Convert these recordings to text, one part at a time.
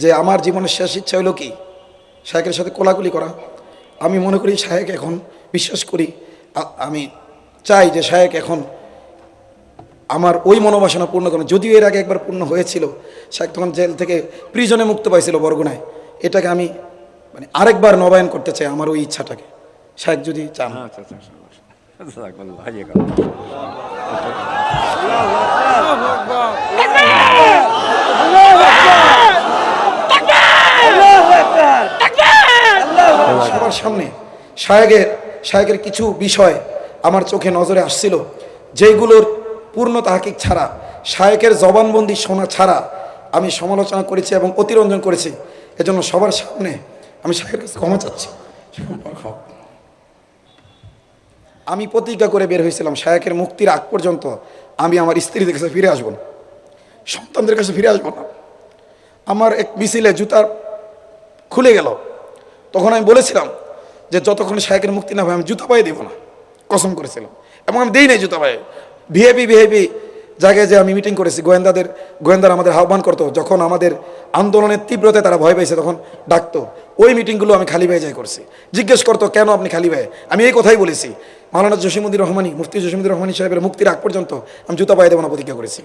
যে আমার জীবনের শেষ ইচ্ছা হলো কি? শায়েকের সাথে কোলাকুলি করা। আমি মনে করি শায়েক এখন বিশ্বাস করি আমি চাই যে শায়েক এখন আমার ওই মনোবাসনা পূর্ণ করেন। যদিও এর আগে একবার পূর্ণ হয়েছিল, শায়েক তখন জেল থেকে প্রিজনে মুক্ত পাইছিল বরগুনায়। এটাকে আমি মানে আরেকবার নবায়ন করতে চাই আমার ওই ইচ্ছাটাকে। শায়েক যদি চান। আচ্ছা আচ্ছা সামনে শায়েকের শায়েকের কিছু বিষয় আমার চোখে নজরে আসছিল যেগুলোর পূর্ণ তাহাকিক ছাড়া, শায়েকের জবানবন্দি শোনা ছাড়া আমি সমালোচনা করেছি এবং অতিরঞ্জন করেছি। এজন্য সবার সামনে আমি শায়েকের কাছে ক্ষমা চাচ্ছি। আমি প্রতিজ্ঞা করে বের হয়েছিলাম, শায়েকের মুক্তির আগ পর্যন্ত আমি আমার স্ত্রীদের কাছে ফিরে আসব না। সন্তানদের কাছে ফিরে আসব না। আমার এক মিছিলে জুতার খুলে গেল। তখন আমি বলেছিলাম যে যতক্ষণ শায়কের মুক্তি না হয় আমি জুতা পায়ে দেবো না। কসম করেছিলাম। এবং আমি দেই নাই জুতা পায়ে ভিএপি ভিএপি জায়গায় যে আমি মিটিং করেছি, গোয়েন্দাদের, গোয়েন্দারা আমাদের আহ্বান করতো, যখন আমাদের আন্দোলনের তীব্রতায় তারা ভয় পেয়েছে তখন ডাকতো। ওই মিটিংগুলো আমি খালি ভাই যাই করছি। জিজ্ঞেস করতো, কেন আপনি খালি ভাই আমি এই কথাই বলেছি। মাওলানা জসিমুদ্দিন রহমানি, মুফতি জসিমুদ্দিন রহমানি সাহেবের মুক্তির আগ পর্যন্ত আমি জুতা পায়ে দেবো না প্রতিজ্ঞা করেছি।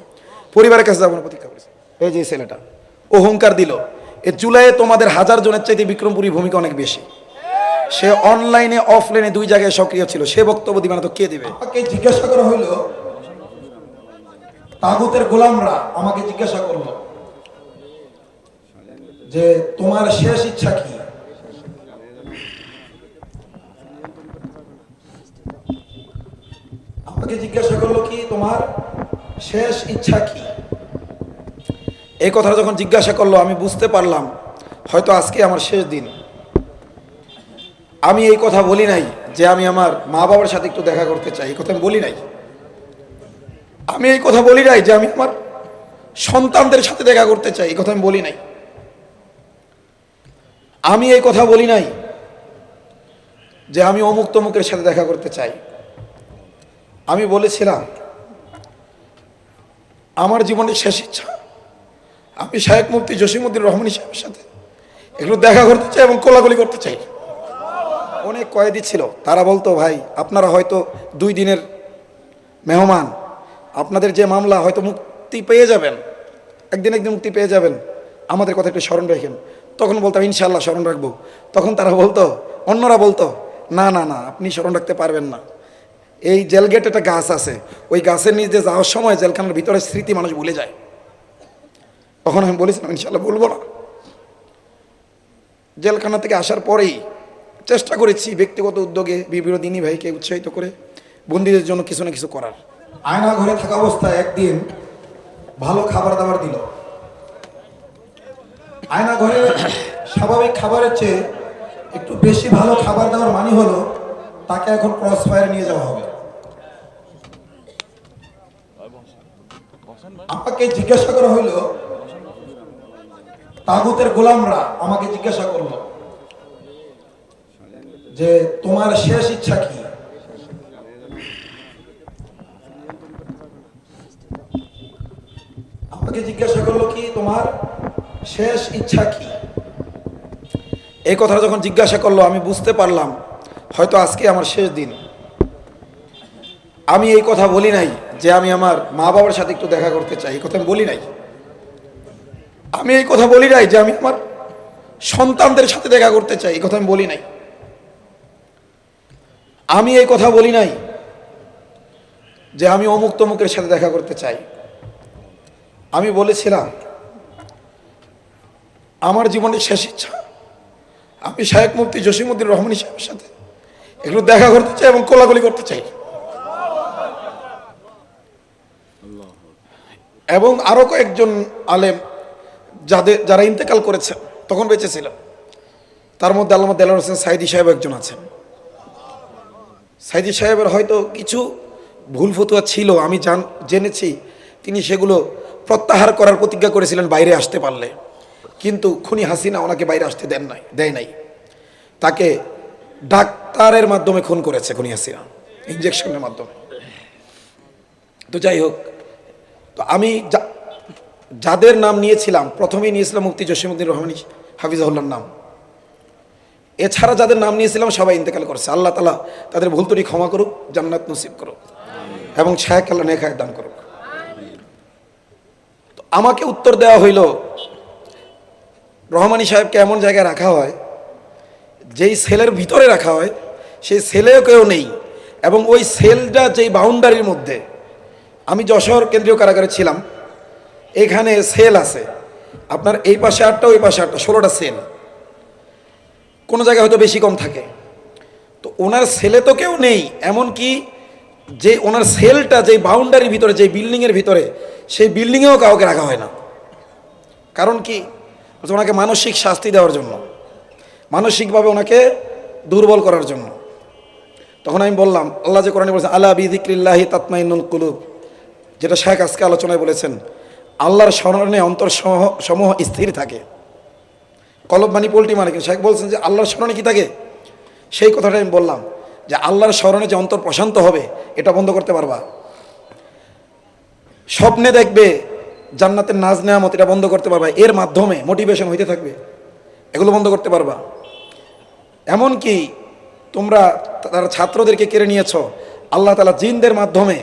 পরিবারের কাছে যাব না প্রতিজ্ঞা করেছি। এই যে ছেলেটা, অহংকার দিল। এ জুলাইয়ে তোমাদের হাজার জনের চাইতে বিক্রমপুরী ভূমিকা অনেক বেশি। সে অনলাইনে অফলাইনে দুই জায়গায় সক্রিয় ছিল। সে বক্তব্য দিবে না তো কে দিবে? আমাকে জিজ্ঞাসা করা হইল, তাগুতের গোলামরা আমাকে জিজ্ঞাসা করল যে, তোমার শেষ ইচ্ছা কি? আমাকে জিজ্ঞাসা করল কি, তোমার শেষ ইচ্ছা কি? এই কথাটা যখন জিজ্ঞাসা করল, আমি বুঝতে পারলাম, হয়তো আজকে আমার শেষ দিন। আমি এই কথা বলি নাই যে আমি আমার মা বাবার সাথে একটু দেখা করতে চাই, এই কথা আমি বলি নাই। আমি এই কথা বলি নাই যে আমি আমার সন্তানদের সাথে দেখা করতে চাই, এই কথা আমি বলি নাই। আমি এই কথা বলি নাই যে আমি অমুক তমুকের সাথে দেখা করতে চাই। আমি বলেছিলাম, আমার জীবনের শেষ ইচ্ছা, আমি শাহেক মুফতি জসিমুদ্দিন রহমানি সাহেবের সাথে এগুলো দেখা করতে চাই এবং কোলাগুলি করতে চাই। অনেক কয়েদি ছিল। তারা বলতো, ভাই, আপনারা হয়তো দুই দিনের মেহমান। আপনাদের যে মামলা, হয়তো মুক্তি পেয়ে যাবেন। একদিন একদিন মুক্তি পেয়ে যাবেন। আমাদের কথা একটু স্মরণ রাখেন। তখন বলতাম ইনশাল্লাহ স্মরণ রাখব। তখন তারা বলতো, অন্যরা বলতো, না না না, আপনি স্মরণ রাখতে পারবেন না। এই জেল গেট একটা গাছ আছে। ওই গাছের নিচে যাওয়ার সময় জেলখানার ভিতরে স্মৃতি মানুষ ভুলে যায়। তখন আমি বলেছিলাম ইনশাল্লাহ বলব না। জেলখানা থেকে আসার পরেই চেষ্টা করেছি ব্যক্তিগত উদ্যোগে বিভিন্ন ভাইকে উৎসাহিত করে বন্দীদের জন্য কিছু না কিছু করার। আয়না ঘরে থাকা অবস্থায় একদিন ভালো খাবার দাবার দিল। আয়না ঘরে স্বাভাবিক খাবারের চেয়ে একটু বেশি ভালো খাবার দেওয়ার মানে হলো তাকে এখন ক্রস ফায়ারে নিয়ে যাওয়া হবে। আমাকে জিজ্ঞাসা করা হইল, তাগুতের গোলামরা আমাকে জিজ্ঞাসা করল। যে তোমার শেষ ইচ্ছা কি? আমাকে জিজ্ঞাসা করল কি, তোমার শেষ ইচ্ছা কি? এই কথাটা যখন জিজ্ঞাসা করল, আমি বুঝতে পারলাম, হয়তো আজকে আমার শেষ দিন। আমি এই কথা বলি নাই যে আমি আমার মা বাবার সাথে একটু দেখা করতে চাই, এই কথা আমি বলি নাই। আমি এই কথা বলি নাই যে আমি আমার সন্তানদের সাথে দেখা করতে চাই, এই কথা আমি বলি নাই। আমি এই কথা বলি নাই যে আমি অমুক তমুকের সাথে দেখা করতে চাই। আমি বলেছিলাম, আমার জীবনের শেষ ইচ্ছা, আমি শাহেক মুফতি জসিমুদ্দিন রহমানি সাহেবের সাথে এগুলো দেখা করতে চাই এবং কোলাগুলি করতে চাই। এবং আরও কয়েকজন আলেম যাদের, যারা ইন্তেকাল করেছেন তখন বেঁচে ছিল তার মধ্যে আল্লামা দেলার হোসেন সাইদি সাহেব একজন আছেন। সাইদি সাহেবের হয়তো কিছু ভুল ফতুয়া ছিল, আমি জান, জেনেছি। তিনি সেগুলো প্রত্যাহার করার প্রতিজ্ঞা করেছিলেন, বাইরে আসতে পারলে। কিন্তু খুনি হাসিনা ওনাকে বাইরে আসতে দেন নাই, দেয় নাই। তাকে ডাক্তারের মাধ্যমে খুন করেছে খুনি হাসিনা ইঞ্জেকশনের মাধ্যমে। তো যাই হোক, তো আমি যাদের নাম নিয়েছিলাম, প্রথমেই নিয়েছিলাম মুফতি জসিমুদ্দিন রহমানি হাফিজাহুল্লার নাম। এছাড়া যাদের নাম নিয়েছিলাম সবাই ইন্তেকাল করছে। আল্লাহ তালা তাদের ভুল ত্রুটি ক্ষমা করুক, জান্নাত নসিব করুক এবং শাহেক আল্লাহ নেখায় দান করুক। আমাকে উত্তর দেওয়া হইল, রহমানি সাহেবকে এমন জায়গায় রাখা হয়, যেই সেলের ভিতরে রাখা হয়, সেই সেলেও কেউ নেই এবং ওই সেলটা যেই বাউন্ডারির মধ্যে, আমি যশোর কেন্দ্রীয় কারাগারে ছিলাম, এখানে সেল আছে। আপনার এই পাশে আটটা, ওই পাশে আটটা, ষোলোটা সেল। কোনো জায়গায় হয়তো বেশি কম থাকে। তো ওনার সেলে তো কেউ নেই এমন কি যে ওনার সেলটা, যে বাউন্ডারির ভিতরে, যে বিল্ডিংয়ের ভিতরে, সেই বিল্ডিংয়েও কাউকে রাখা হয় না। কারণ কি? ওনাকে মানসিক শাস্তি দেওয়ার জন্য, মানসিকভাবে ওনাকে দুর্বল করার জন্য। তখন আমি বললাম, আল্লাহ যে কোরআনে বলেছেন আল্লাহ বিদিক্রিল্লাহি তাতমাইনুল কুলুব যেটা শেখ আজকে আলোচনায় বলেছেন, আল্লাহর স্মরণে অন্তর সমূহ স্থির থাকে। কলব মানি পোল্টি মানে কিন্তু শেখ বলছেন যে আল্লাহর স্মরণে কি থাকে? সেই কথাটা আমি বললাম, যে আল্লাহর স্মরণে যে অন্তর প্রশান্ত হবে, এটা বন্ধ করতে পারবা। স্বপ্নে দেখবে, জান্নাতের নাজ নেয়ামত এটা বন্ধ করতে পারবা। এর মাধ্যমে মোটিভেশন হইতে থাকবে। এগুলো বন্ধ করতে পারবা। এমন কি তোমরা তারা ছাত্রদেরকে কেড়ে নিয়েছ, আল্লাহ তালা জিনদের মাধ্যমে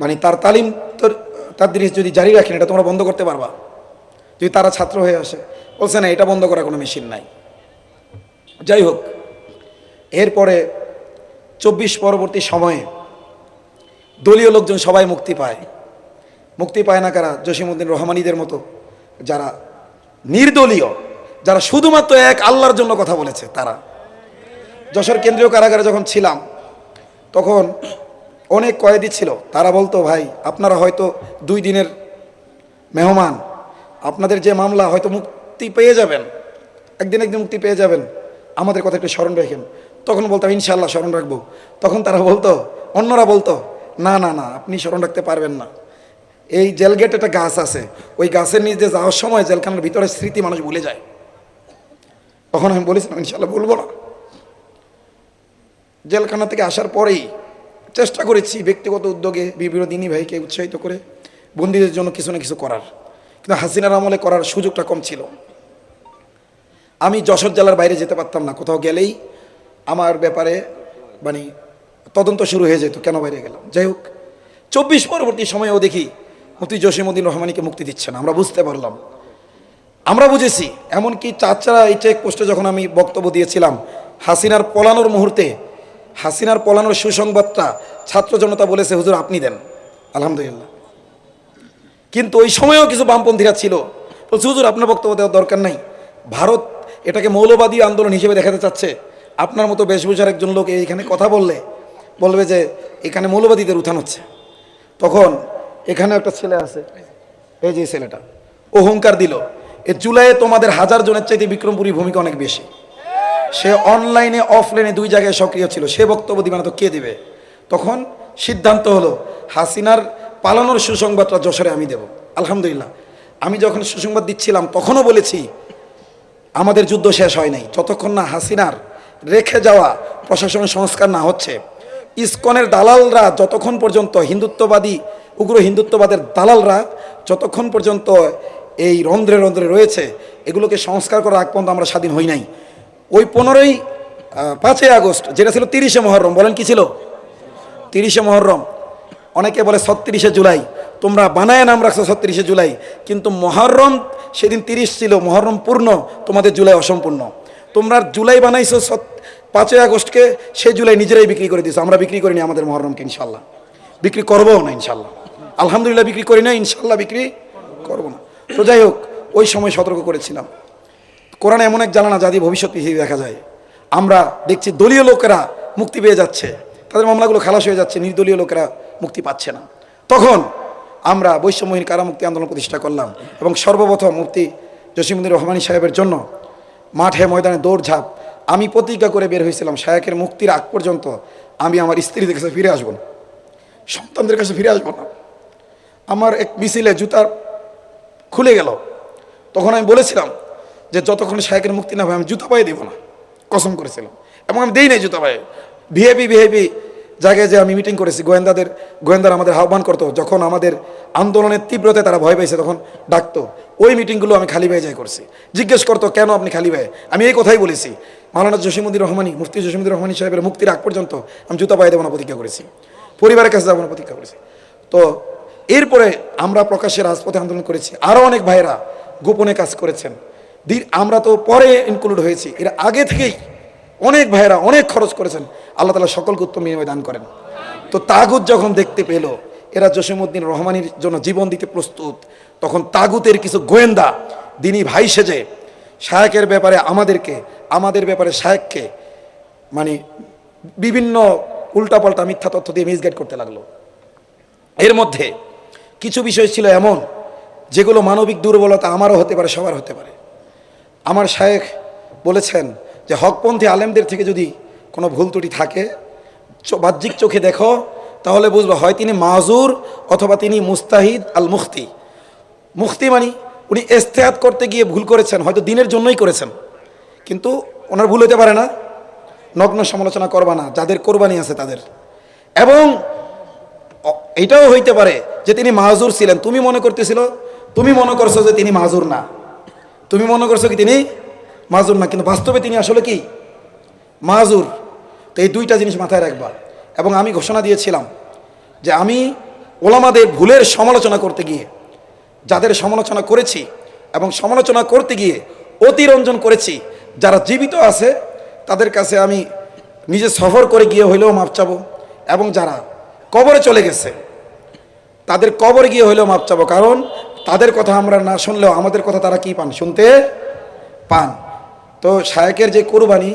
মানে তার তালিম তোর তার যদি জারি রাখেন, এটা তোমরা বন্ধ করতে পারবা। যদি তারা ছাত্র হয়ে আসে, বলছে না, এটা বন্ধ করার কোনো মেশিন নাই। যাই হোক, এরপরে চব্বিশ পরবর্তী সময়ে দলীয় লোকজন সবাই মুক্তি পায়। মুক্তি পায় না কারা? জসিমুদ্দিন রহমানিদের মতো যারা নির্দলীয়, যারা শুধুমাত্র এক আল্লাহর জন্য কথা বলেছে, তারা। যশোর কেন্দ্রীয় কারাগারে যখন ছিলাম, তখন অনেক কয়েদি ছিল। তারা বলতো, ভাই, আপনারা হয়তো দুই দিনের মেহমান আপনাদের যে মামলা, হয়তো মুক্তি পেয়ে যাবেন। একদিন একদিন মুক্তি পেয়ে যাবেন। আমাদের কথা একটু স্মরণ রাখেন। তখন বলতাম ইনশাল্লাহ স্মরণ রাখব। তখন তারা বলতো, অন্যরা বলতো, না না না, আপনি স্মরণ রাখতে পারবেন না। এই জেল গেট একটা গাছ আছে। ওই গাছের নিচে যাওয়ার সময় জেলখানার ভিতরে স্মৃতি মানুষ ভুলে যায়। তখন আমি বলেছিলাম ইনশাল্লাহ বলব না। জেলখানা থেকে আসার পরেই চেষ্টা করেছি ব্যক্তিগত উদ্যোগে, বিভিন্ন দিনী ভাইকে উৎসাহিত করে, বন্দীদের জন্য কিছু না কিছু করার। কিন্তু হাসিনার আমলে করার সুযোগটা কম ছিল। আমি যশোর জেলার বাইরে যেতে পারতাম না, কোথাও গেলেই আমার ব্যাপারে মানে তদন্ত শুরু হয়ে যেত, কেন বাইরে গেলাম? যাই হোক, চব্বিশ পরবর্তী সময়েও দেখি মুফতি জসিমুদ্দিন রহমানিকে মুক্তি দিচ্ছে না, আমরা বুঝতে পারলাম। আমরা বুঝেছি, এমনকি চাচারা এই চেক পোস্টে যখন আমি বক্তব্য দিয়েছিলাম, হাসিনার পলানোর মুহূর্তে, হাসিনার পলানোর সুসংবাদটা ছাত্র জনতা বলেছে, হুজুর, আপনি দেন। আলহামদুলিল্লাহ। কিন্তু ওই সময়েও কিছু বামপন্থীরা ছিল। বলছে, হুজুর, আপনার বক্তব্য দেওয়ার দরকার নাই। ভারত এটাকে মৌলবাদী আন্দোলন হিসেবে দেখাতে চাচ্ছে। আপনার মতো বেশভূষার একজন লোক এইখানে কথা বললে, বলবে যে এখানে মৌলবাদীদের উত্থান হচ্ছে। তখন এখানে একটা ছেলে আছে, এই যে ছেলেটা ও হুঙ্কার দিল। এ জুলাইয়ে তোমাদের হাজার জনের চাইতে বিক্রমপুরী ভূমিকা অনেক বেশি। সে অনলাইনে, অফলাইনে দুই জায়গায় সক্রিয় ছিল। সে বক্তব্য দিবে না তো কে দিবে? তখন সিদ্ধান্ত হলো, হাসিনার পালানোর সুসংবাদটা যশোরে আমি দেব। আলহামদুলিল্লাহ। আমি যখন সুসংবাদ দিচ্ছিলাম, তখনও বলেছি, আমাদের যুদ্ধ শেষ হয় নাই। যতক্ষণ না হাসিনার রেখে যাওয়া প্রশাসনের সংস্কার না হচ্ছে, ইসকনের দালালরা যতক্ষণ পর্যন্ত হিন্দুত্ববাদী, উগ্র হিন্দুত্ববাদের দালালরা যতক্ষণ পর্যন্ত এই রন্ধ্রে রন্ধ্রে রয়েছে, এগুলোকে সংস্কার করার আগ পর্যন্ত আমরা স্বাধীন হই নাই। ওই পনেরোই পাঁচই আগস্ট, যেটা ছিল তিরিশে মহরম, বলেন কি ছিল? তিরিশে মহরম। অনেকে বলে ছত্রিশে জুলাই। তোমরা বানায় নাম রাখছো ছত্রিশে জুলাই। কিন্তু মহরম সেদিন তিরিশ ছিল, মহরম পূর্ণ, তোমাদের জুলাই অসম্পূর্ণ। তোমরা জুলাই বানাইছো পাঁচই আগস্টকে, সে জুলাই নিজেরাই বিক্রি করে দিছো আমরা বিক্রি করিনি আমাদের মহরমকে ইনশাল্লাহ বিক্রি করব না ইনশাল্লাহ আলহামদুলিল্লাহ বিক্রি করি না ইনশাল্লাহ বিক্রি করব না। তো যাই হোক, ওই সময় সতর্ক করেছিলাম। কোরআন এমন এক জানানা যা দিয়ে ভবিষ্যৎ পৃথিবী দেখা যায়। আমরা দেখছি দলীয় লোকেরা মুক্তি পেয়ে যাচ্ছে। তাদের মামলাগুলো খালাস হয়ে যাচ্ছে, নির্দলীয় লোকেরা মুক্তি পাচ্ছে না। তখন আমরা বৈষম্যহীন কারামুক্তি আন্দোলন প্রতিষ্ঠা করলাম এবং সর্বপ্রথম মুক্তি জসিমুদ্দিন রহমানী সাহেবের জন্য মাঠে ময়দানে দৌড়ঝাঁপ আমি প্রতিজ্ঞা করে বের হয়েছিলাম, শায়কের মুক্তির আগ পর্যন্ত আমি আমার স্ত্রীদের কাছে ফিরে আসব না। সন্তানদের কাছে ফিরে আসব না। আমার এক মিছিলে জুতার খুলে গেল। তখন আমি বলেছিলাম যে, যতক্ষণ শায়কের মুক্তি না হয় আমি জুতা পায়ে দিব না। কসম করেছিলাম। এবং আমি দেই নাই জুতা পায়ে। ভিআইপি ভিআইপি জায়গায় যে আমি মিটিং করেছি, গোয়েন্দাদের, গোয়েন্দারা আমাদের আহ্বান করতো, যখন আমাদের আন্দোলনের তীব্রতায় তারা ভয় পেয়েছে তখন ডাকতো। ওই মিটিংগুলো আমি খালি ভাই যাই করছি। জিজ্ঞেস করতো, কেন আপনি খালি ভাই আমি এই কথাই বলেছি। মাওলানা জসিমুদ্দিন রহমানি, মুফতি জসিমুদ্দিন রহমানি সাহেবের মুক্তির আগ পর্যন্ত আমি জুতা পায়ে দেবো না প্রতিজ্ঞা করেছি। পরিবারের কাছে যাব না প্রতিজ্ঞা করেছি। তো এরপরে আমরা প্রকাশ্যে রাজপথে আন্দোলন করেছি। আরও অনেক ভাইয়েরা গোপনে কাজ করেছেন। আমরা তো পরে ইনক্লুড হয়েছি। এর আগে থেকেই অনেক ভাইয়েরা অনেক খরচ করেছেন। আল্লাহ তালা সকলকে উত্তম বিনিময় দান করেন। তো তাগুত যখন দেখতে পেল, এরা জসিমউদ্দিন রহমানির জন্য জীবন দিতে প্রস্তুত, তখন তাগুতের কিছু গোয়েন্দা দিনই ভাই সেজে শায়েকের ব্যাপারে আমাদেরকে, আমাদের ব্যাপারে শায়েককে মানে বিভিন্ন উল্টাপাল্টা মিথ্যা তথ্য দিয়ে মিসগাইড করতে লাগল। এর মধ্যে কিছু বিষয় ছিল এমন, যেগুলো মানবিক দুর্বলতা আমারও হতে পারে, সবার হতে পারে। আমার শায়েখ বলেছেন যে হকপন্থী আলেমদের থেকে যদি কোনো ভুল ত্রুটি থাকে বাহ্যিক চোখে দেখো, তাহলে বুঝব হয় তিনি মাজুর অথবা তিনি মুস্তাহিদ আল মুফতি মুফতি মানি উনি এস্তেহাত করতে গিয়ে ভুল করেছেন, হয়তো দিনের জন্যই করেছেন। কিন্তু ওনার ভুল হতে পারে না। নগ্ন সমালোচনা করবা না, যাদের কোরবানি আছে তাদের। এবং এটাও হইতে পারে যে তিনি মাজুর ছিলেন। তুমি মনে করতেছিল, তুমি মনে করছ যে তিনি মাজুর না। তুমি মনে করছ কি তিনি মাজুর না, কিন্তু বাস্তবে তিনি আসলে কি? মাজুর। তো এই দুইটা জিনিস মাথায় রাখবা। এবং আমি ঘোষণা দিয়েছিলাম যে আমি ওলামাদের ভুলের সমালোচনা করতে গিয়ে, যাদের সমালোচনা করেছি এবং সমালোচনা করতে গিয়ে অতিরঞ্জন করেছি, যারা জীবিত আছে, তাদের কাছে আমি নিজে সফর করে গিয়ে হইলেও মাপ চাবো। এবং যারা কবরে চলে গেছে, তাদের কবরে গিয়ে হইলেও মাপ চাবো। কারণ তাদের কথা আমরা না শুনলেও আমাদের কথা তারা কি পান? শুনতে পান। তো শায়েকের যে কোরবানি,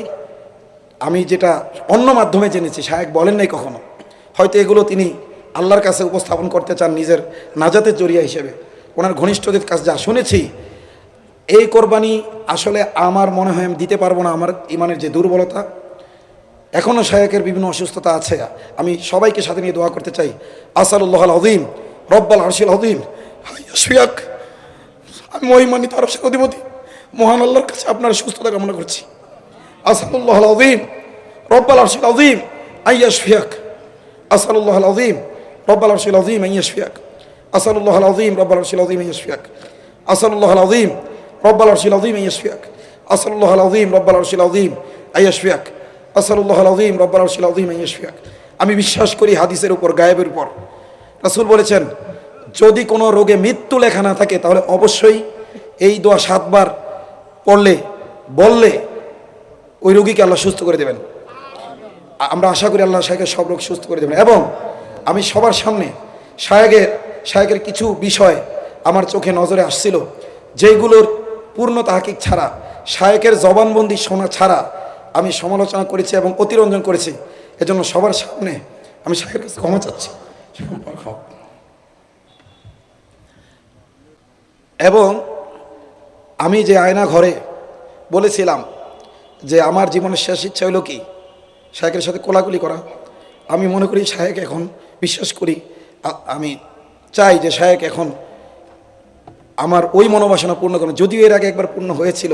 আমি যেটা অন্য মাধ্যমে জেনেছি, শায়েক বলেন নাই কখনো, হয়তো এগুলো তিনি আল্লাহর কাছে উপস্থাপন করতে চান নিজের নাজাতের জরিয়া হিসেবে। ওনার ঘনিষ্ঠদের কাছে যা শুনেছি, এই কোরবানি আসলে আমার মনে হয় আমি দিতে পারব না, আমার ইমানের যে দুর্বলতা। এখনও শায়কের বিভিন্ন অসুস্থতা আছে। আমি সবাইকে সাথে নিয়ে দোয়া করতে চাই। আসাদুল্লাহ আল আদিম রব্বাল আরশিল আদিম শিয়াক। আমি মহিমানিত আরশের অধিপতি। মহান আল্লাহর কাছে আপনার সুস্থতা কামনা করছি। আসাদুল্লাহ আদিম রব্বাল আরশিল আদিম আইয়া শিয়াক আসাদুল্লাহ আদিম রব্বাল আরশিল আদিম আইয়া শিয়াক আসাদুল্লাহ আদিম রব্বাল আরশিল আদিম আইয়া শিয়াক আসাদুল্লাহ আদিম রব্বাল আরশিল আদিম আইয়া শিয়াক আসাদুল্লাহ আল আদিম রব্বাল আরশিল আদিম আইয়া শিয়াক আসাদুল্লাহ আদিম রব্বাল আরশিল আদিম আইয়া শিয়াক আমি বিশ্বাস করি হাদিসের উপর, গায়েবের উপর। রাসুল বলেছেন, যদি কোনো রোগে মৃত্যু লেখা না থাকে, তাহলে অবশ্যই এই দোয়া সাতবার পড়লে, বললে, ওই রোগীকে আল্লাহ সুস্থ করে দেবেন। আমরা আশা করি আল্লাহ শাহেকের সব রোগ সুস্থ করে দেবেন। এবং আমি সবার সামনে শায়েকের শায়েকের কিছু বিষয় আমার চোখে নজরে আসছিল, যেগুলোর পূর্ণ তাহাকিক ছাড়া শায়েকের জবানবন্দি শোনা ছাড়া আমি সমালোচনা করেছি এবং অতিরঞ্জন করেছি। এজন্য সবার সামনে আমি শাহের কাছে ক্ষমা চাচ্ছি। এবং আমি যে আয়না ঘরে বলেছিলাম যে আমার জীবনের শেষ ইচ্ছা হলো কি? শায়েকের সাথে কোলাকুলি করা। আমি মনে করি শায়েক এখন বিশ্বাস করি আমি চাই যে শায়েক এখন আমার ওই মনোবাসনা পূর্ণ করেন যদিও এর আগে একবার পূর্ণ হয়েছিল,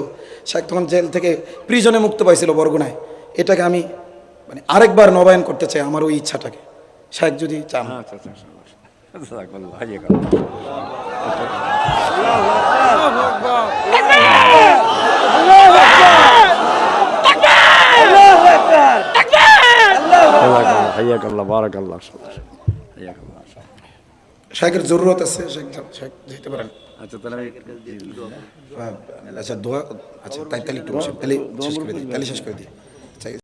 শায়েক তখন জেল থেকে প্রিজনে মুক্ত পাইছিল বরগুনায়। এটাকে আমি মানে আরেকবার নবায়ন করতে চাই আমার ওই ইচ্ছাটাকে। শায়েক যদি চান। আচ্ছা আচ্ছা আচ্ছা জাজাকাল্লাহ হাইয়াক আল্লাহ জাজাকাল্লাহ হাইয়াক আল্লাহ বারাক আল্লাহ হাইয়াক আল্লাহ শায়েকের জরুরত আছে শায়েক যা- শায়েক যেতে পারেন আচ্ছা তাহলে আমি আচ্ছা দোয়া আচ্ছা তাই তাহলে একটু বসেন তাহলে শেষ করে দিই তাহলে শেষ করে দিই